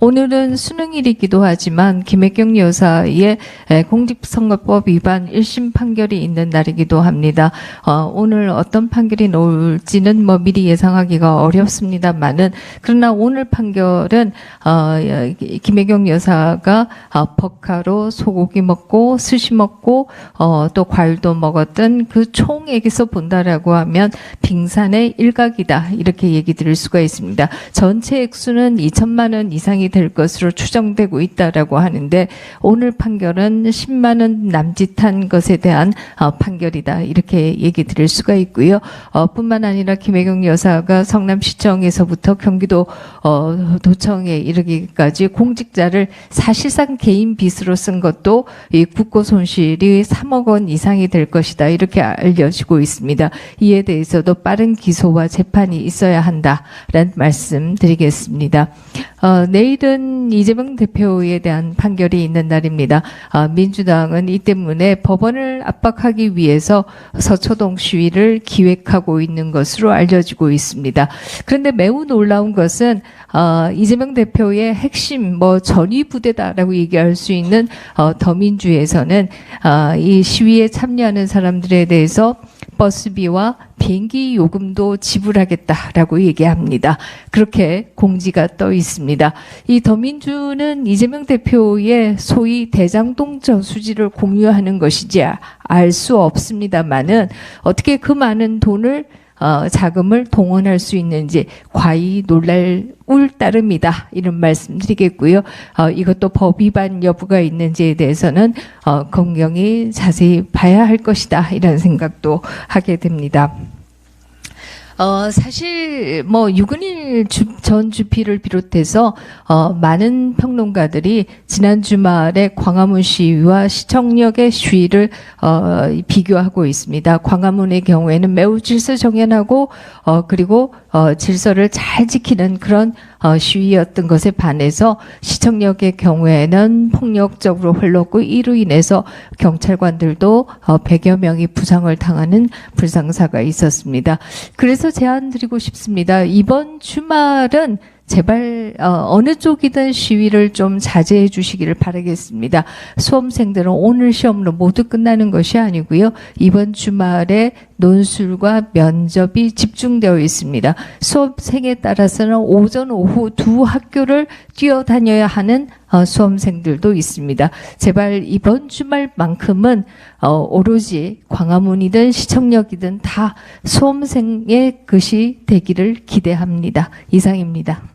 오늘은 수능일이기도 하지만 김혜경 여사의 에, 공직선거법 위반 1심 판결이 있는 날이기도 합니다. 어, 오늘 어떤 판결이 나올지는 뭐 미리 예상하기가 어렵습니다만은 그러나 오늘 판결은 어, 예, 김혜경 여사가 어, 버카로 소고기 먹고 스시 먹고 어, 또 과일도 먹었던 그 총액에서 본다라고 하면 빙산의 일각이다 이렇게 얘기 드릴 수가 있습니다. 전체 액수는 2천만 원 이상이 될 것으로 추정되고 있다라고 하는데 오늘 판결은 10만 원 남짓한 것에 대한 어, 판결이다 이렇게 얘기 드릴 수가 있고요. 어, 뿐만 아니라 김혜경 여사가 성남시청에서부터 경기도 어, 도청에 이르기까지 공직자를 사실상 개인 빚으로 쓴 것도 이 국고 손실이 3억 원 이상이 될 것이다 이렇게 알려지고 있습니다. 이에 대해서도 빠른 기소와 재판이 있어야 한다라는 말씀 드리겠습니다. 어, 내일은 이재명 대표에 대한 판결이 있는 날입니다. 아, 민주당은 이 때문에 법원을 압박하기 위해서 서초동 시위를 기획하고 있는 것으로 알려지고 있습니다. 그런데 매우 놀라운 것은 어, 이재명 대표의 핵심 뭐 전위 부대다라고 얘기할 수 있는 어, 더민주에서는 어, 이 시위에 참여하는 사람들에 대해서 버스비와 비행기 요금도 지불하겠다라고 얘기합니다. 그렇게 공지가 떠 있습니다. 이 더민주는 이재명 대표의 소위 대장동 저수지를 공유하는 것이지 알 수 없습니다만은 어떻게 그 많은 돈을 어, 자금을 동원할 수 있는지 과히 놀랄 울 따름이다 이런 말씀드리겠고요. 어, 이것도 법 위반 여부가 있는지에 대해서는 어, 검경이 자세히 봐야 할 것이다 이런 생각도 하게 됩니다. 어, 사실 뭐 유근일 주, 전 주피를 비롯해서 어, 많은 평론가들이 지난 주말에 광화문 시위와 시청역의 시위를 어, 비교하고 있습니다. 광화문의 경우에는 매우 질서정연하고 어, 그리고 어, 질서를 잘 지키는 그런 어, 시위였던 것에 반해서 시청역의 경우에는 폭력적으로 흘렀고 이로 인해서 경찰관들도 어, 100여 명이 부상을 당하는 불상사가 있었습니다. 그래서 제안 드리고 싶습니다. 이번 주말은 제발 어, 어느 쪽이든 시위를 좀 자제해 주시기를 바라겠습니다. 수험생들은 오늘 시험으로 모두 끝나는 것이 아니고요. 이번 주말에 논술과 면접이 집중되어 있습니다. 수험생에 따라서는 오전 오후 두 학교를 뛰어다녀야 하는 어, 수험생들도 있습니다. 제발 이번 주말만큼은 어, 오로지 광화문이든 시청역이든 다 수험생의 것이 되기를 기대합니다. 이상입니다.